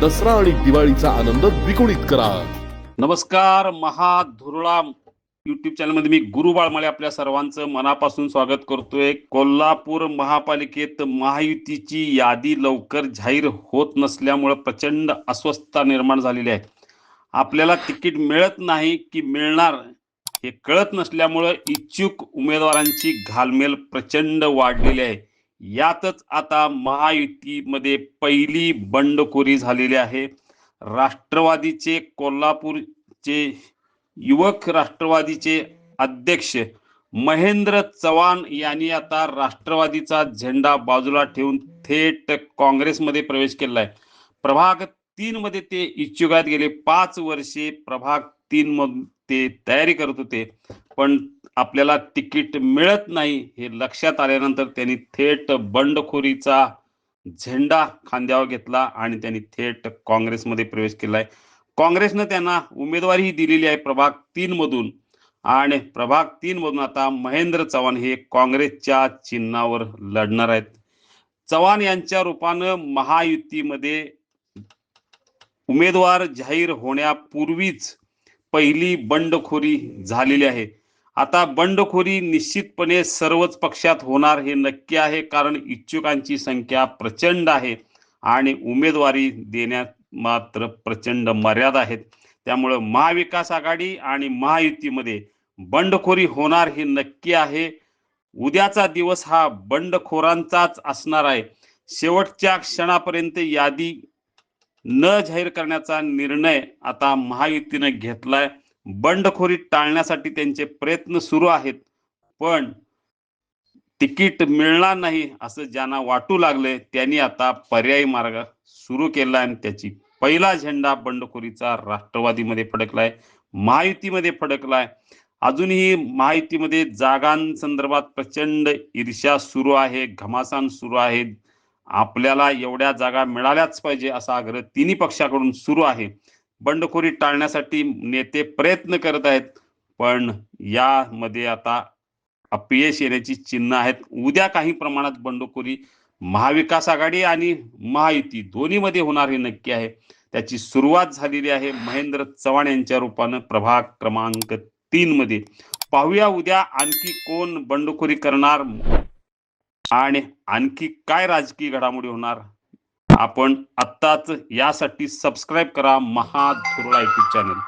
दसरा आणि दिवाळीचा आनंद द्विगुणित करा. नमस्कार महाधुरळा युट्यूब चॅनलमध्ये मी गुरु बाळमाळे आपल्या सर्वांचं मनापासून स्वागत करतोय. कोल्हापूर महापालिकेत महायुतीची यादी लवकर जाहीर होत नसल्यामुळे प्रचंड अस्वस्थता निर्माण झालेली आहे. आपल्याला तिकीट मिळत नाही की मिळणार हे कळत नसल्यामुळे इच्छुक उमेदवारांची घालमेल प्रचंड वाढलेली आहे. यातच आता महायुतीमध्ये पहिली बंडखोरी झालेली आहे. राष्ट्रवादीचे कोल्हापूरचे युवक राष्ट्रवादीचे अध्यक्ष महेंद्र चव्हाण यांनी आता राष्ट्रवादीचा झेंडा बाजूला ठेवून थेट काँग्रेसमध्ये प्रवेश केला आहे प्रभाग तीन मध्ये ते इच्छुक गेले पाच वर्षे प्रभाग तीन ते तयारी करत होते. पण आपल्याला तिकीट मिळत नाही हे लक्षात आल्यानंतर त्यांनी थेट बंडखोरीचा झेंडा खांद्यावर घेतला आणि त्यांनी थेट काँग्रेसमध्ये प्रवेश केला आहे. काँग्रेसनं त्यांना उमेदवारीही दिलेली आहे प्रभाग तीन मधून. आणि प्रभाग तीन मधून आता महेंद्र चव्हाण हे काँग्रेसच्या चिन्हावर लढणार आहेत. चव्हाण यांच्या रूपानं महायुतीमध्ये उमेदवार जाहीर होण्यापूर्वीच पहिली बंडखोरी झालेली आहे. आता बंडखोरी निश्चितपणे सर्वच पक्षात होणार हे नक्की आहे कारण इच्छुकांची संख्या प्रचंड आहे आणि उमेदवारी देण्यात मात्र प्रचंड मर्यादा आहेत. त्यामुळं महाविकास आघाडी आणि महायुतीमध्ये बंडखोरी होणार हे नक्की आहे. उद्याचा दिवस हा बंडखोरांचाच असणार आहे. शेवटच्या क्षणापर्यंत यादी न जाहीर करण्याचा निर्णय आता महायुतीनं घेतलाय. बंडखोरी टाळण्यासाठी त्यांचे प्रयत्न सुरू आहेत. पण तिकीट मिळणार नाही असं ज्यांना वाटू लागले त्यांनी आता पर्यायी मार्ग सुरू केला आणि त्याची पहिला झेंडा बंडखोरीचा राष्ट्रवादीमध्ये फडकलाय महायुतीमध्ये फडकलाय. अजूनही महायुतीमध्ये जागांसंदर्भात प्रचंड ईर्ष्या सुरू आहे घमासान सुरू आहे. आपल्याला एवढ्या जागा मिळाल्याच पाहिजे असा आग्रह तिन्ही पक्षाकडून सुरू आहे. बंडखोरी टाळण्यासाठी नेते प्रयत्न करत आहेत पण यामध्ये आता अपयश येण्याची चिन्ह आहेत. उद्या काही प्रमाणात बंडखोरी महाविकास आघाडी आणि महायुती दोन्हीमध्ये होणार हे नक्की आहे. त्याची सुरुवात झालेली आहे महेंद्र चव्हाण यांच्या रूपानं प्रभाग क्रमांक तीन मध्ये. पाहूया उद्या आणखी कोण बंडखोरी करणार आणि आणखी काय राजकीय घडामोडी होणार आपण आत्ताच यासाठी सबस्क्राईब करा महाधुरळा युट्यूब चॅनल